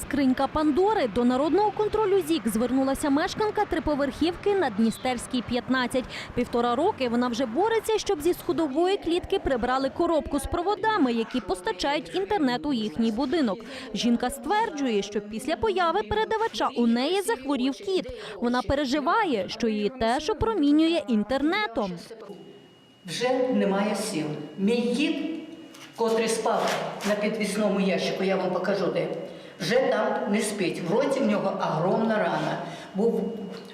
Скринька Пандори до народного контролю ЗІК звернулася мешканка триповерхівки на Дністерській 15. Півтора роки вона вже бореться, щоб зі сходової клітки прибрали коробку з проводами, які постачають інтернет у їхній будинок. Жінка стверджує, що після появи передавача у неї захворів кіт. Вона переживає, що її теж опромінює інтернетом. Вже немає сил. Мій кіт, котрий спав на підвісному ящику, я вам покажу де, вже там не спить. В роті в нього огромна рана. Був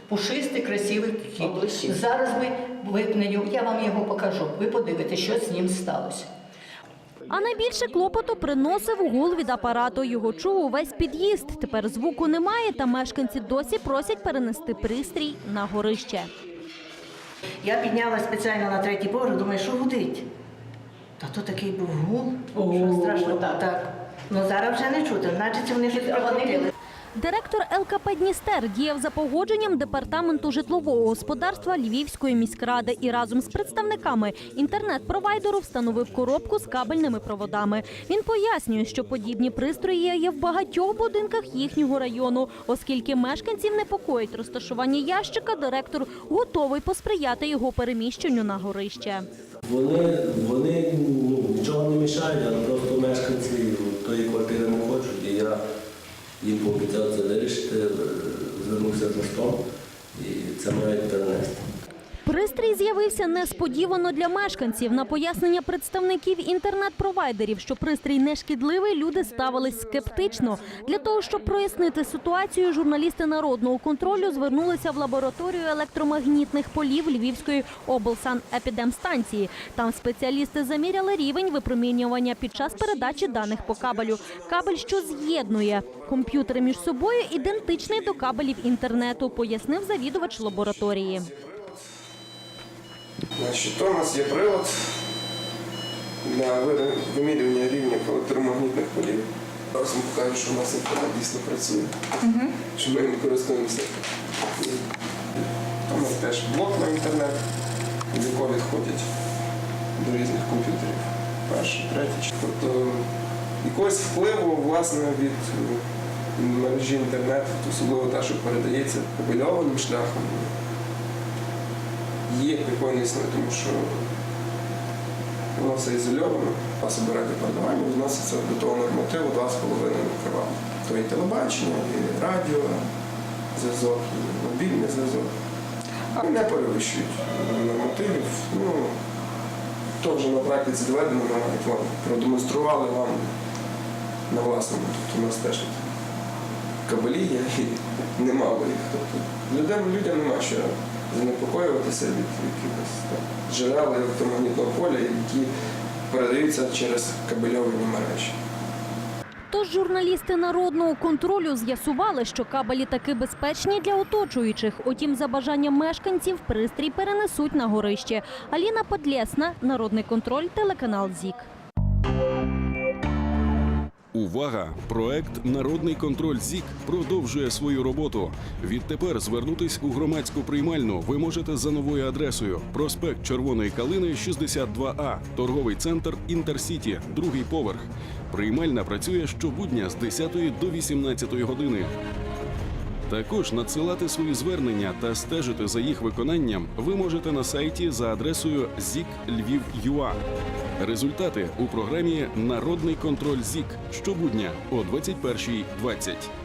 пушистий, красивий кіт. Зараз ми випненню, я вам його покажу. Ви подивитесь, що з ним сталося. А найбільше клопоту приносив гул від апарату. Його чув увесь під'їзд. Тепер звуку немає, та мешканці досі просять перенести пристрій на горище. Я піднялася спеціально на третій поверх, думаю, що гудить. Та то такий був гул, що страшно. так. так. Ну зараз вже не чути, значить вони щось прикрутили. Директор ЛКП Дністер діяв за погодженням департаменту житлового господарства Львівської міськради і разом з представниками інтернет-провайдеру встановив коробку з кабельними проводами. Він пояснює, що подібні пристрої є в багатьох будинках їхнього району, оскільки мешканців непокоїть розташування ящика. Директор готовий посприяти його переміщенню на горище. Вони, вони ну, нічого не мішають, але просто мешканці тої квартири не хочуть. І я їм пообіцяв це вирішити, е, звернувся за штом і це мають перенести. Пристрій з'явився несподівано для мешканців. На пояснення представників інтернет-провайдерів, що пристрій не шкідливий, люди ставились скептично. Для того, щоб прояснити ситуацію, журналісти народного контролю звернулися в лабораторію електромагнітних полів Львівської облсанепідемстанції. Там спеціалісти заміряли рівень випромінювання під час передачі даних по кабелю. Кабель, що з'єднує комп'ютери між собою, ідентичний до кабелів інтернету, пояснив завідувач лабораторії. Значить, у нас є прилад для вимірювання рівнів електромагнітних полів. Зараз вам покажу, що у нас інтернет дійсно працює, що ми їм користуємося. Там у нас теж блок на інтернет, з якого відходять до різних комп'ютерів. Перший, третій. Тобто якогось впливу власне від е, мережі інтернету, особливо те, що передається кабельованим шляхом, є прикольно існує, тому що воно все ізольовано, засоби радіопередавання відносяться до того нормативу 2,5 мікроватт. То і телебачення, і радіо, зв'язок, і мобільний зв'язок. А не перевищують нормативів. Ну, то вже на практиці доведено, навіть вам продемонстрували вам на власному. Тобто у нас теж кабелі є і нема їх. Тобто людям, людям нема що занепокоюватися від якихось там джерел електромагнітного поля, які передаються через кабельовані мережі. Тож журналісти народного контролю з'ясували, що кабелі таки безпечні для оточуючих. Утім, за бажанням мешканців пристрій перенесуть на горище. Аліна Подлєсна, народний контроль, телеканал ЗІК. Увага! Проект Народний контроль ЗІК продовжує свою роботу. Відтепер звернутись у громадську приймальну ви можете за новою адресою: проспект Червоної Калини, 62А, торговий центр Інтерсіті, другий поверх. Приймальна працює щобудня з 10 до 18 години. Також надсилати свої звернення та стежити за їх виконанням ви можете на сайті за адресою ZIK Результати у програмі Народний контроль ЗІК щобудня о 21.20.